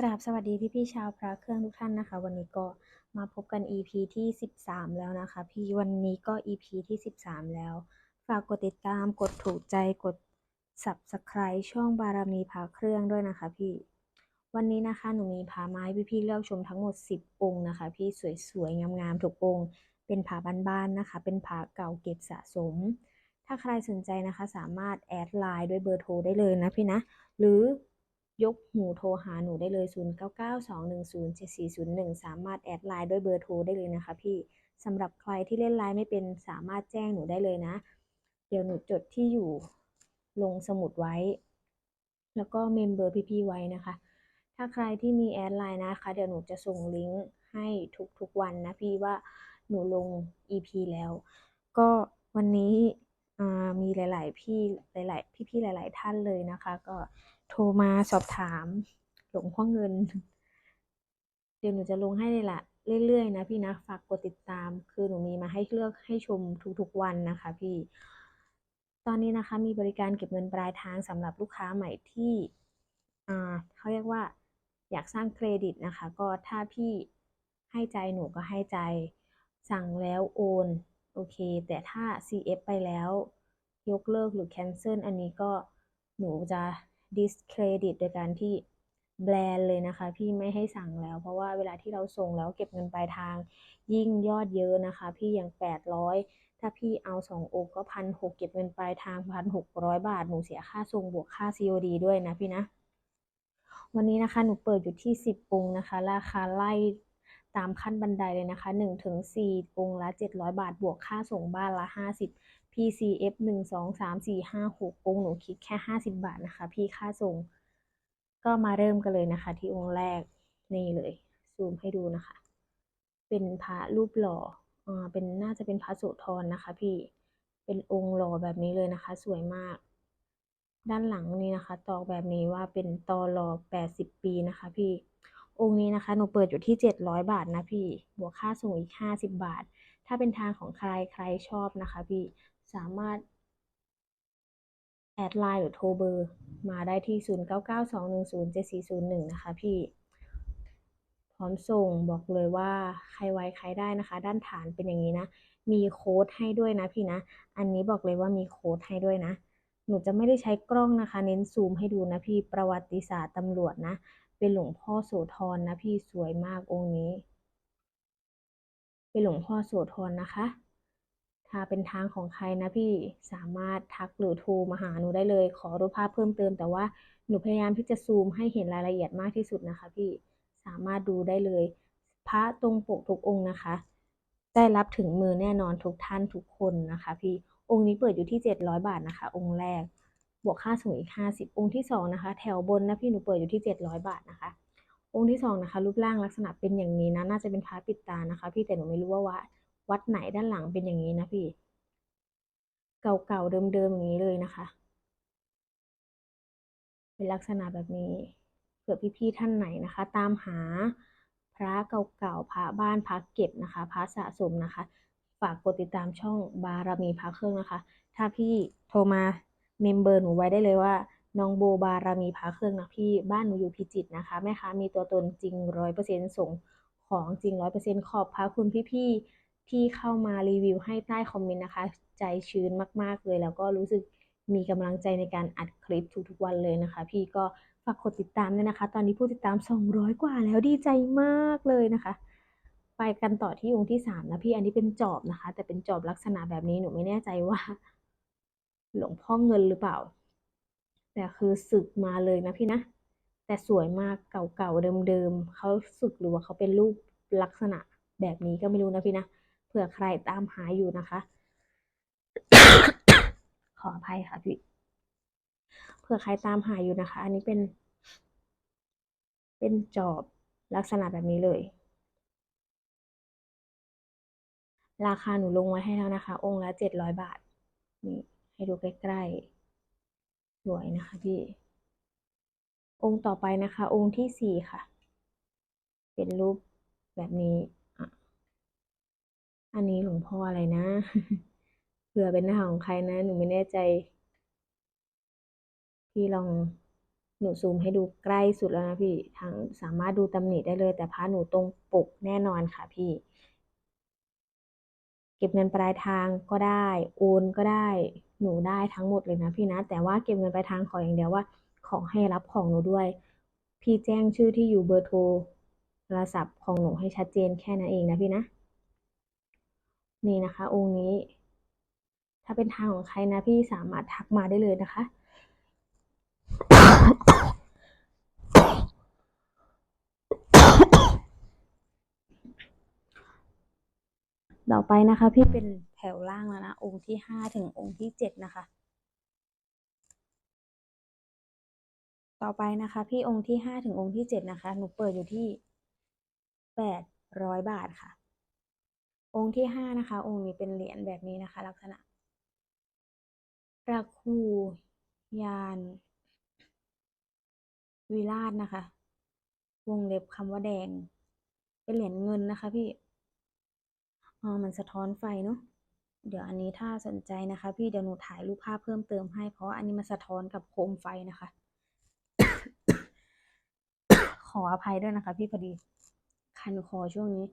กราบสวัสดีพี่ๆชาวพระเครื่องทุกท่านนะคะ วันนี้ก็มาพบกัน EP ที่ 13 แล้วนะคะ พี่วันนี้ก็ EP ที่ 13 แล้ว ฝากกดติดตามกดถูกใจกด Subscribe ช่องบารมีพระเครื่องด้วยนะคะพี่วันนี้นะคะหนูมีพาไมาให้พี่ๆเลือกชมทั้งหมด 10 องค์นะคะ พี่สวยๆงามๆทุกองค์ เป็นผาบ้านๆนะคะ เป็นผาเก่าเก็บสะสม ถ้าใครสนใจนะคะ สามารถแอดไลน์ด้วยเบอร์โทรได้เลยนะพี่นะหรือ ยกหูโทรหาหนูได้เลย 0992107401 สามารถแอดไลน์ด้วยเบอร์โทรได้เลยนะคะพี่สำหรับใครที่เล่นไลน์ไม่เป็นสามารถแจ้งหนูได้เลยนะ เดี๋ยวหนูจดที่อยู่ลงสมุดไว้ แล้วก็เมมเบอร์พี่ๆไว้นะคะ ถ้าใครที่มีแอดไลน์นะคะ เดี๋ยวหนูจะส่งลิงก์ให้ทุกๆวันนะพี่ว่าหนูลง EP แล้ว ก็วันนี้มีหลาย ๆ พี่หลาย ๆ พี่ๆหลาย ๆ ท่านเลยนะคะ ก็ โทรมาสอบถาม หลวงพ่อเงิน เดี๋ยวหนูจะลงให้เลยละเรื่อยๆนะพี่นะฝากกดติดตาม คือหนูมีมาให้เลือกให้ชมทุกๆวันนะคะพี่ ตอนนี้นะคะมีบริการเก็บเงินปลายทางสำหรับลูกค้าใหม่ที่เขาเรียกว่าอยากสร้างเครดิตนะคะ ก็ถ้าพี่ให้ใจหนูก็ให้ใจ สั่งแล้วโอน โอเค แต่ถ้า CF ไปแล้ว ยกเลิกหรือ cancel อันนี้ก็หนูจะ discredit โดยการที่แบนเลยนะคะ พี่ไม่ให้สั่งแล้ว เพราะว่าเวลาที่เราส่งแล้วเก็บเงินปลายทาง ยิ่งยอดเยอะนะคะ พี่อย่าง 800 ถ้าพี่เอา2องค์ก็พันหกเก็บเงินปลายทางพันหกร้อยบาท หนูเสียค่าส่งบวกค่า COD ด้วยนะพี่นะ วันนี้นะคะหนูเปิดอยู่ที่ 10องค์นะคะ ราคาไล่ตามขั้นบันไดเลยนะคะ1ถึง4องค์ละ 700 บาท บวกค่าส่งบ้านละ 50 PCF 1 2 3 4 5 6องค์หนูคิดแค่50บาทนะคะ พี่ค่าส่ง ก็มาเริ่มกันเลยนะคะ ที่องค์แรกนี่เลย ซูมให้ดูนะคะ เป็นพระรูปหล่ออ่าเป็นน่าจะเป็นพระโสธรนะคะ พี่เป็นองค์หล่อแบบนี้เลยนะคะ สวยมาก ด้านหลังนี้นะคะ ตอกแบบนี้ว่าเป็นตอหล่อ80ปีนะคะ พี่องค์นี้นะคะหนูเปิดอยู่ที่ 700 บาทนะพี่ บวกค่าส่งอีก 50 บาท ถ้าเป็นทางของใครใครชอบนะคะ พี่ สามารถ แอดไลน์หรือโทรเบอร์ มาได้ที่ 0992107401 นะคะพี่ พร้อมส่งบอกเลยว่าใครไวใครได้นะคะ ด้านฐานเป็นอย่างนี้นะ มีโค้ดให้ด้วยนะพี่นะ อันนี้บอกเลยว่ามีโค้ดให้ด้วยนะ หนูจะไม่ได้ใช้กล้องนะคะ เน้นซูมให้ดูนะพี่ประวัติศาสตร์ตำรวจนะ เป็นหลวงพ่อโสธรนะพี่สวยมากองค์นี้เป็นหลวงพ่อโสธรนะคะ ถ้าเป็นทางของใครนะพี่สามารถทักหรือโทรมาหาหนูได้เลย ขอรูปภาพเพิ่มเติม แต่ว่าหนูพยายามที่จะซูมให้เห็นรายละเอียดมากที่สุดนะคะ พี่สามารถดูได้เลย พระตรงปกทุกองค์นะคะ ได้รับถึงมือแน่นอนทุกท่านทุกคนนะคะ พี่องค์นี้เปิดอยู่ที่ 700 บาทนะคะ องค์แรก บวกค่าส่งอีก 50 องค์ที่ 2 นะคะ แถวบนนะพี่หนูเปิดอยู่ที่ 700 บาทนะคะ องค์ที่ 2 นะคะ รูปร่างลักษณะเป็นอย่างนี้นะน่าจะเป็นพระปิดตานะคะ พี่แต่หนูไม่รู้ว่าวัด วัดไหนด้านหลังเป็นอย่างนี้นะพี่ เก่าๆเดิมๆอย่างนี้เลยนะคะ เป็นลักษณะแบบนี้เผื่อพี่ๆท่านไหนนะคะ ตามหาพระเก่าๆพระบ้านพระเก็บนะคะ พระสะสมนะคะ ฝากกดติดตามช่องบารมีพระเครื่องนะคะ ถ้าพี่โทรมาเมมเบอร์หนูไว้ได้เลยว่าน้องโบบารมีพระเครื่องนะพี่บ้านหนูอยู่พิจิตรนะคะแม่ค้ามีตัวตนจริงร้อยเปอร์เซ็นต์ส่งของจริงร้อยเปอร์เซ็นต์ขอบพระคุณพี่ๆ ที่เข้ามารีวิวให้ใต้คอมเมนต์นะคะ ใจชื้นมาก ๆ เลย แล้วก็รู้สึกมีกำลังใจในการอัดคลิปทุกๆวันเลยนะคะ พี่ก็ฝากกดติดตามด้วยนะคะ ตอนนี้ผู้ติดตาม 200 กว่าแล้วดีใจมากเลยนะคะ ไปกันต่อที่องค์ที่สามนะพี่อันนี้เป็นจอบนะคะ แต่เป็นจอบลักษณะแบบนี้หนูไม่แน่ใจว่า หลวงพ่อเงินหรือเปล่า แต่คือสึกมาเลยนะพี่นะ แต่สวยมากเก่าๆเดิมๆเขาสึกหรือว่าเขาเป็นรูปลักษณะแบบนี้ก็ไม่รู้นะพี่นะ เผื่อใครตามหาอยู่นะคะ ขออภัยค่ะพี่เผื่อใครตามหาอยู่นะคะ อันนี้เป็น เป็นจอบลักษณะแบบนี้เลย ราคาหนูลงไว้ให้แล้วนะคะ องค์ละเจ็ดร้อยบาท นี่ ให้ดูใกล้ๆ สวยนะคะพี่ องค์ต่อไปนะคะ องค์ที่สี่ค่ะ เป็นรูปแบบนี้ อันนี้หลวงพ่ออะไรนะ เผื่อเป็นหน้าของใครนะ หนูไม่แน่ใจ พี่ลองหนูซูมให้ดูใกล้สุดแล้วนะพี่ทั้งสามารถดูตำหนิได้เลย แต่พระหนูตรงปกแน่นอนค่ะพี่ เก็บเงินปลายทางก็ได้ โอนก็ได้ หนูได้ทั้งหมดเลยนะพี่นะ แต่ว่าเก็บเงินปลายทางขออย่างเดียวว่า ขอให้รับของหนูด้วย พี่แจ้งชื่อที่อยู่เบอร์โทรโทรศัพท์ของหนูให้ชัดเจนแค่นั้นเองนะพี่นะ นี่นะคะ องค์นี้ ถ้าเป็นทางของใครนะพี่สามารถทักมาได้เลยนะคะ ต่อไปนะคะ พี่เป็นแถวล่างแล้วนะ องค์ที่ห้าถึงองค์ที่เจ็ดนะคะต่อไปนะคะ พี่องค์ที่ห้าถึงองค์ที่เจ็ดนะคะ หนูเปิดอยู่ที่แปดร้อยบาทค่ะ องค์ที่ห้านะคะ องค์นี้เป็นเหรียญแบบนี้นะคะ ลักษณะระคูยานวิราชนะคะ วงเล็บคำว่าแดง เป็นเหรียญเงินนะคะพี่อ๋อมันสะท้อนไฟเนาะเดี๋ยวอันนี้ถ้าสนใจนะคะ พี่เดี๋ยวหนูถ่ายรูปภาพเพิ่มเติมให้เพราะอันนี้มันสะท้อนกับโคมไฟนะคะ ขออภัยด้วยนะคะ พี่พอดี คันคอช่วงนี้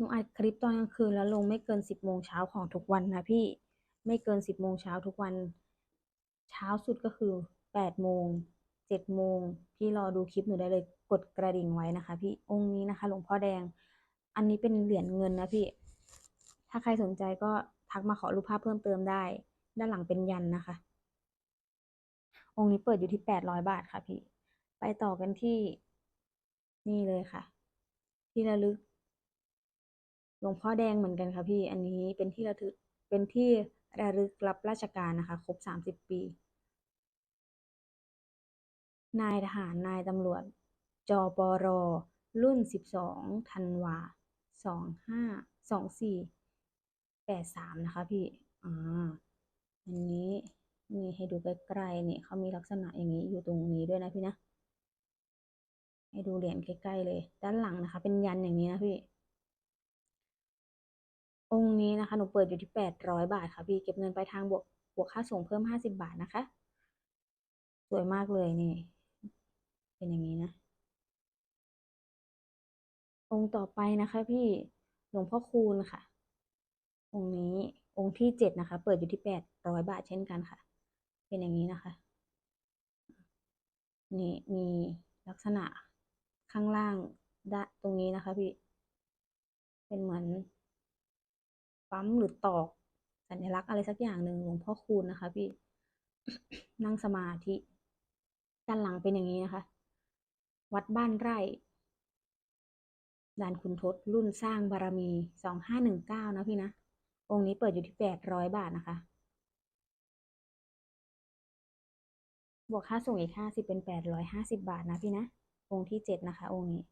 หนูอัดคลิปตอนกลางคืนแล้วลงไม่เกินสิบโมงเช้าของทุกวันนะพี่ ไม่เกินสิบโมงเช้าทุกวัน เช้าสุดก็คือแปดโมงเจ็ดโมงพี่รอดูคลิปหนูได้เลยกดกระดิ่งไว้นะคะ พี่องค์นี้นะคะหลวงพ่อแดง อันนี้เป็นเหรียญเงินนะพี่ ถ้าใครสนใจก็ทักมาขอรูปภาพเพิ่มเติมได้ ด้านหลังเป็นยันนะคะ องค์นี้เปิดอยู่ที่แปดร้อยบาทค่ะพี่ ไปต่อกันที่นี่เลยค่ะ ที่ระลึก หลวงพ่อแดงเหมือนกันค่ะพี่ อันนี้เป็นที่ระลึกเป็นที่ระลึกรับราชการนะคะ ครบสามสิบปี นายทหารนายตำรวจ จปร รุ่นสิบสองธันวาสองห้าสองสี่แปดสามนะคะพี่อ่าอันนี้นี่ให้ดูใกล้ๆนี่เขามีลักษณะอย่างนี้อยู่ตรงนี้ด้วยนะพี่นะ ให้ดูเหรียญใกล้ๆเลย ด้านหลังนะคะ เป็นยันอย่างนี้นะพี่ องค์นี้นะคะหนูเปิดอยู่ที่แปดร้อยบาทค่ะพี่เก็บเงินไปทางบวกบวกค่าส่งเพิ่มห้าสิบบาทนะคะ สวยมากเลยนี่ เป็นอย่างนี้นะ องค์ต่อไปนะคะพี่หลวงพ่อคูณค่ะ องค์นี้องค์ที่เจ็ดนะคะ เปิดอยู่ที่แปดร้อยบาทเช่นกันค่ะ เป็นอย่างนี้นะคะ นี่มีลักษณะข้างล่างด้ตรงนี้นะคะพี่ เป็นเหมือน ปั๊มหรือตอกสัญลักษณ์อะไรสักอย่างหนึ่งหลวงพ่อคูณนะคะ พี่นั่งสมาธิด้านหลังเป็นอย่างนี้นะคะ วัดบ้านไร่ด่านคุณทศรุ่นสร้างบารมีสองห้าหนึ่งเก้านะพี่นะ องค์นี้เปิดอยู่ที่แปดร้อยบาทนะคะ บวกค่าส่งอีกห้าสิบเป็นแปดร้อยห้าสิบาทนะพี่นะ องค์ที่เจ็ดนะคะ องค์นี้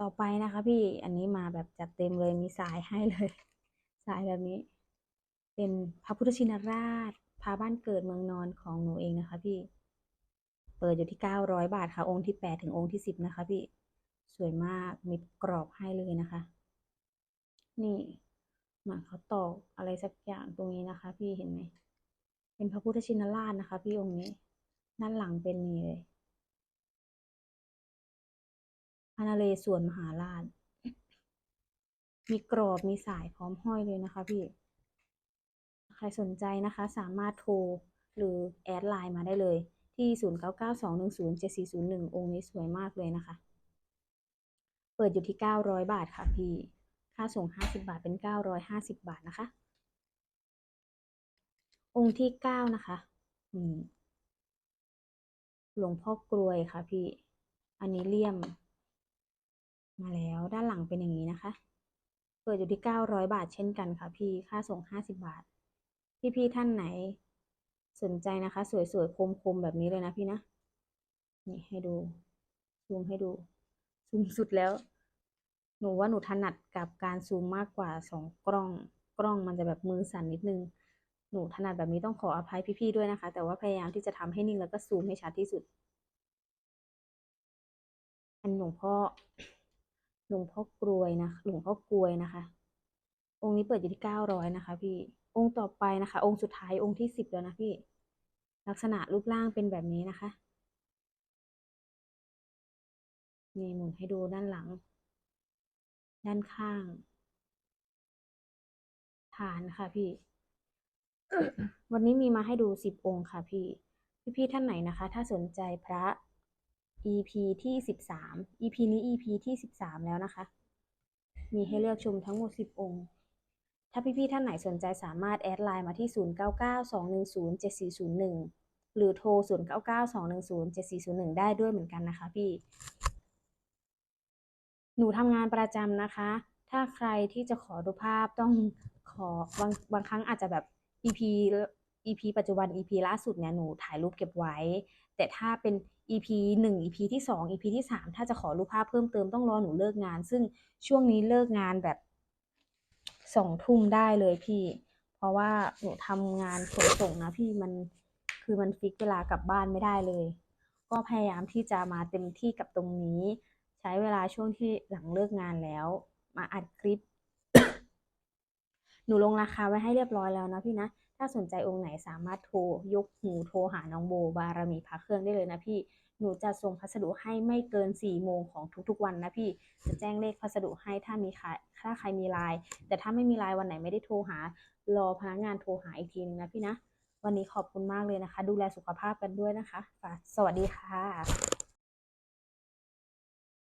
ต่อไปนะคะ พี่อันนี้มาแบบจัดเต็มเลยมีสายให้เลย สายแบบนี้ เป็นพระพุทธชินราช พาบ้านเกิดเมืองนอนของหนูเองนะคะพี่ เปิดอยู่ที่เก้าร้อยบาทค่ะ องค์ที่แปดถึงองค์ที่สิบนะคะพี่ สวยมาก มีกรอบให้เลยนะคะ นี่หมือนเขาตอกอะไรสักอย่างตรงนี้นะคะ พี่เห็นไหม เป็นพระพุทธชินราชนะคะ พี่องค์นี้ ด้านหลังเป็นนี่เลยพระนเรศวรมหาราช มีกรอบมีสายพร้อมห้อยเลยนะคะพี่ ใครสนใจนะคะสามารถโทรหรือแอดไลน์มาได้เลยที่ 0992107401 องค์นี้สวยมากเลยนะคะ เปิดอยู่ที่ 900 บาทค่ะพี่ ค่าส่ง 50 บาทเป็น 950 บาทนะคะ องค์ที่ 9 นะคะอืมหลวงพ่อกรวยค่ะพี่ อันนี้เลี่ยม มาแล้วด้านหลังเป็นอย่างนี้นะคะ ดอยู่ที่ 900 บาทเช่นกันค่ะพี่ค่าส่ง 50 บาท พี่ๆท่านไหนสนใจนะคะ สวยๆคมๆแบบนี้เลยนะพี่นะ นี่ให้ดูซูมให้ดูซูมสุดแล้ว หนูว่าหนูถนัดกับการซูมมากกว่าสองกล้อง กล้องมันจะแบบมือสั่นนิดนึง หนูถนัดแบบนี้ต้องขออภัยพี่ๆด้วยนะคะ แต่ว่าพยายามที่จะทำให้นิ่งแล้วก็ซูมให้ชัดที่สุด อันหลวงพ่อ หลวงพ่อกรวยนะหลวงพ่อกรวยนะคะ องค์นี้เปิดอยู่ที่เก้าร้อยนะคะ พี่องค์ต่อไปนะคะ องค์สุดท้ายองค์ที่สิบแล้วนะพี่ ลักษณะรูปร่างเป็นแบบนี้นะคะนี่หมุนให้ดูด้านหลัง ด้านข้าง ฐานค่ะพี่ วันนี้มีมาให้ดูสิบองค์ค่ะพี่ พี่ๆท่านไหนนะคะ ถ้าสนใจพระ EP ที่สิบสาม EP นี้ EP ที่สิบสามแล้วนะคะ มีให้เลือกชมทั้งหมดสิบองค์ ถ้าพี่ๆท่านไหนสนใจสามารถแอดไลน์มาที่ 0992107401 หรือโทร 0992107401 ได้ด้วยเหมือนกันนะคะพี่ หนูทำงานประจำนะคะ ถ้าใครที่จะขอดูภาพต้องขอบางบางครั้งอาจจะแบบ EP EP ปัจจุบัน EP ล่าสุดเนี่ยหนูถ่ายรูปเก็บไว้ แต่ถ้าเป็น EP หนึ่ง EP ที่สอง EP ที่สามถ้าจะขอรูปภาพเพิ่มเติมต้องรอหนูเลิกงาน ซึ่งช่วงนี้เลิกงานแบบสองทุ่มได้เลยพี่ เพราะว่าหนูทำงานขนส่งนะพี่มันคือมันฟิกเวลากลับบ้านไม่ได้เลย ก็พยายามที่จะมาเต็มที่กับตรงนี้ ใช้เวลาช่วงที่หลังเลิกงานแล้ว มาอัดคลิป หนูลงราคาไว้ให้เรียบร้อยแล้วนะพี่นะ ถ้าสนใจองค์ไหนสามารถโทรยกหูโทรหาน้องโบบารมีพระเครื่องได้เลยนะพี่ หนูจะส่งพัสดุให้ไม่เกิน4ี่โมงของทุกๆวันนะพี่ จะแจ้งเลขพัสดุให้ถ้ามีใครถ้าใครมีไลน์แต่ถ้าไม่มีไลน์วันไหนไม่ได้โทรหา รอพนักงานโทรหาอีกทีนึงนะพี่นะ วันนี้ขอบคุณมากเลยนะคะ ดูแลสุขภาพกันด้วยนะคะ สวัสดีค่ะ